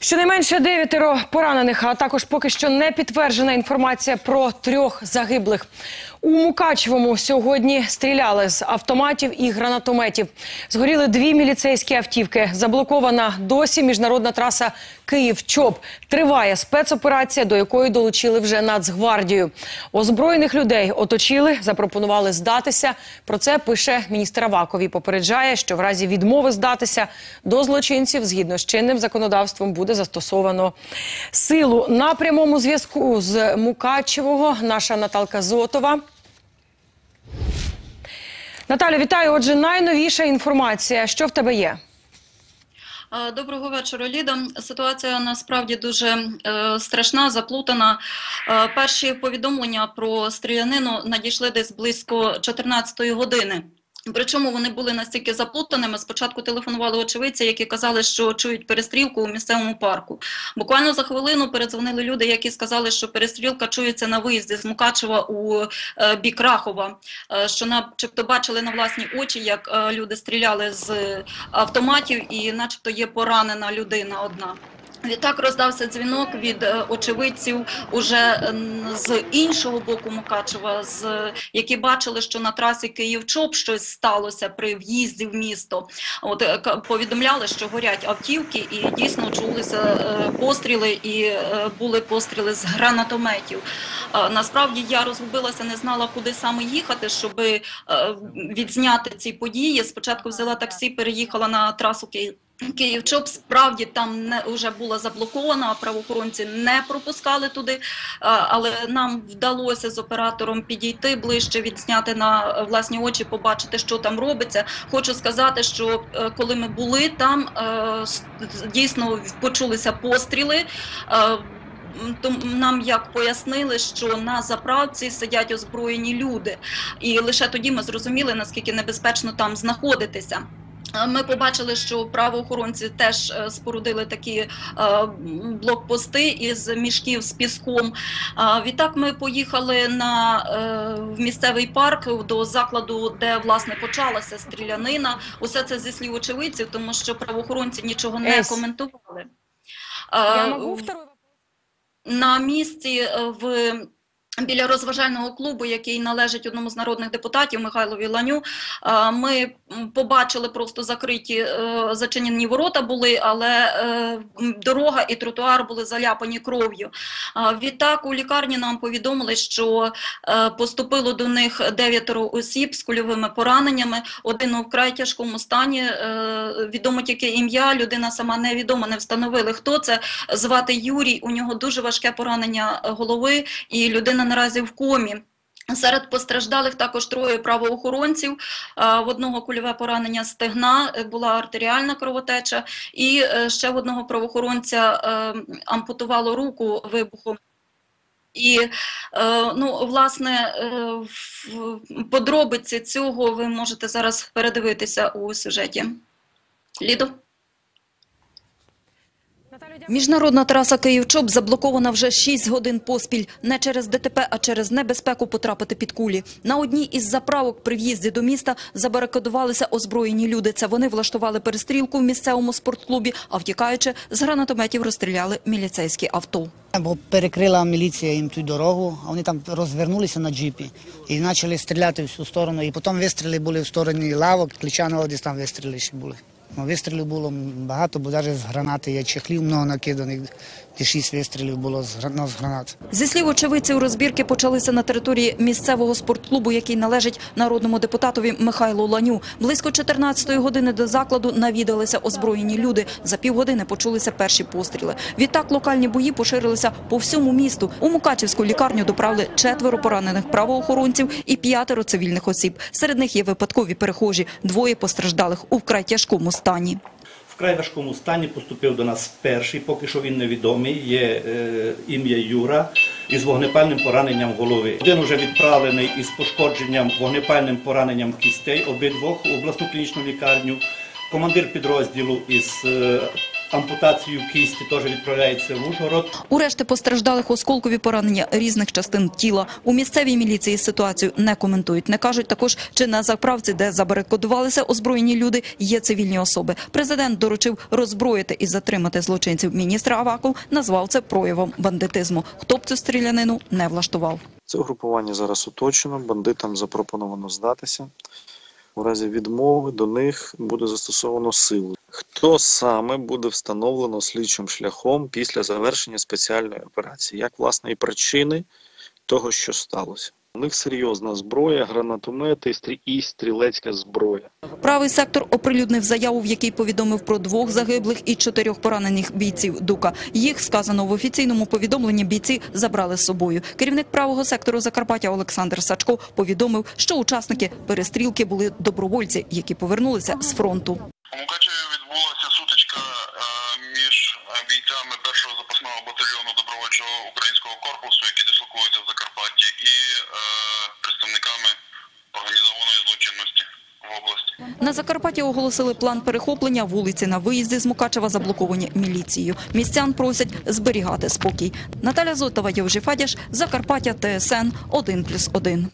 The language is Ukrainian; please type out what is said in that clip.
Щонайменше дев'ятеро поранених, а також поки що не підтверджена інформація про трьох загиблих. У Мукачевому сьогодні стріляли з автоматів і гранатометів. Згоріли дві міліцейські автівки. Заблокована досі міжнародна траса Київ-Чоп. Триває спецоперація, до якої долучили вже Нацгвардію. Озброєних людей оточили, запропонували здатися. Про це пише міністр Аваков попереджає, що в разі відмови здатися до злочинців згідно з чинним законодавством буде застосовано силу. На прямому зв'язку з Мукачевого наша Наталка Зотова. Наталю, вітаю. Отже, найновіша інформація. Що в тебе є? Доброго вечора, Ліда. Ситуація насправді дуже е, страшна, заплутана. Е, перші повідомлення про стрілянину надійшли десь близько 14-ї години. Причому вони були настільки заплутаними. Спочатку телефонували очевидці, які казали, що чують перестрілку у місцевому парку. Буквально за хвилину передзвонили люди, які сказали, що перестрілка чується на виїзді з Мукачева у е, бік Рахова, е, що начебто бачили на власні очі, як е, люди стріляли з автоматів, і начебто є поранена людина одна. Відтак роздався дзвінок від е, очевидців уже з іншого боку Мукачева, з які бачили, що на трасі Київ-Чоп щось сталося при в'їзді в місто. От е, повідомляли, що горять автівки, і дійсно чулися е, постріли, і були постріли з гранатометів. Насправді я розгубилася, не знала, куди саме їхати, щоб відзняти ці події. Спочатку взяла таксі, переїхала на трасу Київ. Київчоп справді там не вже була заблокована, а правоохоронці не пропускали туди. Але нам вдалося з оператором підійти ближче, відзняти на е, власні очі, побачити, що там робиться. Хочу сказати, що е, коли ми були там, е, дійсно почулися постріли. Е, то нам як пояснили, що на заправці сидять озброєні люди, і лише тоді ми зрозуміли наскільки небезпечно там знаходитися. Е, Ми побачили, що правоохоронці теж е, спорудили такі е, блокпости із мішків з піском. Відтак ми поїхали на в місцевий парк до закладу, де власне почалася стрілянина. Усе це зі слів очевидців, тому що правоохоронці нічого не коментували. Я можу второй на місці в біля розважального клубу, який належить одному з народних депутатів Михайлові Ланю. е, Ми побачили просто закриті е, зачинені ворота були, але е, дорога і тротуар були заляпані кров'ю. Відтак у лікарні нам повідомили, що поступило до них дев'ятеро осіб з кульовими пораненнями. Один у вкрай тяжкому стані. Відомо тільки ім'я. Людина сама невідома, не встановили хто це. Звати Юрій. У нього дуже важке поранення голови, і людина наразі в комі. Серед постраждалих також троє правоохоронців. Е, В одного кульове поранення стегна, е, була артеріальна кровотеча, і е, ще в одного правоохоронця ампутувало руку вибухом. І ну, власне, подробиці цього ви можете зараз передивитися у сюжеті. Лідо? Міжнародна траса Київ-Чоп заблокована вже 6 годин поспіль. Не через ДТП, а через небезпеку потрапити під кулі. На одній із заправок при в'їзді до міста забарикадувалися озброєні люди. Це вони влаштували перестрілку в місцевому спортклубі, а втікаючи, з гранатометів розстріляли міліцейські авто. Бо перекрила міліція їм ту дорогу, а вони там розвернулися на джипі і почали стріляти в всю сторону. І потім вистріли були в стороні лавок, Клічаного десь там вистріли ще були. Ну, вистрілів було багато, бо навіть з гранати є чехлів много накиданих, де шість вистрілів було ну, з гранат. Зі слів очевидців, розбірки почалися на території місцевого спортклубу, який належить народному депутатові Михайлу Ланю. Близько 14-ї години до закладу навідалися озброєні люди. За півгодини почулися перші постріли. Відтак локальні бої поширилися по всьому місту. У Мукачівську лікарню доправили четверо поранених правоохоронців і п'ятеро цивільних осіб. Серед них є випадкові перехожі, двоє постраждалих у вкрай тяжкому стані. Вкрай важкому стані поступив до нас перший, поки що він невідомий, є е, ім'я Юра із вогнепальним пораненням голови. Один уже відправлений із пошкодженням вогнепальним пораненням кістей, обидвох у обласну клінічну лікарню. Командир підрозділу із е, ампутацію кісті теж відправляється в Ужгород. У решти постраждалих осколкові поранення різних частин тіла. У місцевій міліції ситуацію не коментують. Не кажуть також, чи на заправці, де забарикодувалися озброєні люди, є цивільні особи. Президент доручив роззброїти і затримати злочинців. Міністр Аваков назвав це проявом бандитизму. Хто б цю стрілянину не влаштував. Це угрупування зараз оточено, бандитам запропоновано здатися. У разі відмови до них буде застосовано силу. Хто саме буде встановлено слідчим шляхом після завершення спеціальної операції? Як власне і причини того, що сталося? У них серйозна зброя, гранатомети і стрілецька зброя. Правий сектор оприлюднив заяву, в якій повідомив про двох загиблих і чотирьох поранених бійців Дука. Їх, сказано в офіційному повідомленні, бійці забрали з собою. Керівник правого сектору Закарпаття Олександр Сачко повідомив, що учасники перестрілки були добровольці, які повернулися з фронту. Українського корпусу, які дислокуються в Закарпатті, і е, представниками організованої злочинності в області. На Закарпатті оголосили план перехоплення. Вулиці на виїзді з Мукачева заблоковані міліцією. Містян просять зберігати спокій. Наталя Зотова, Євжі Фадяш, Закарпаття, ТСН 1+,1.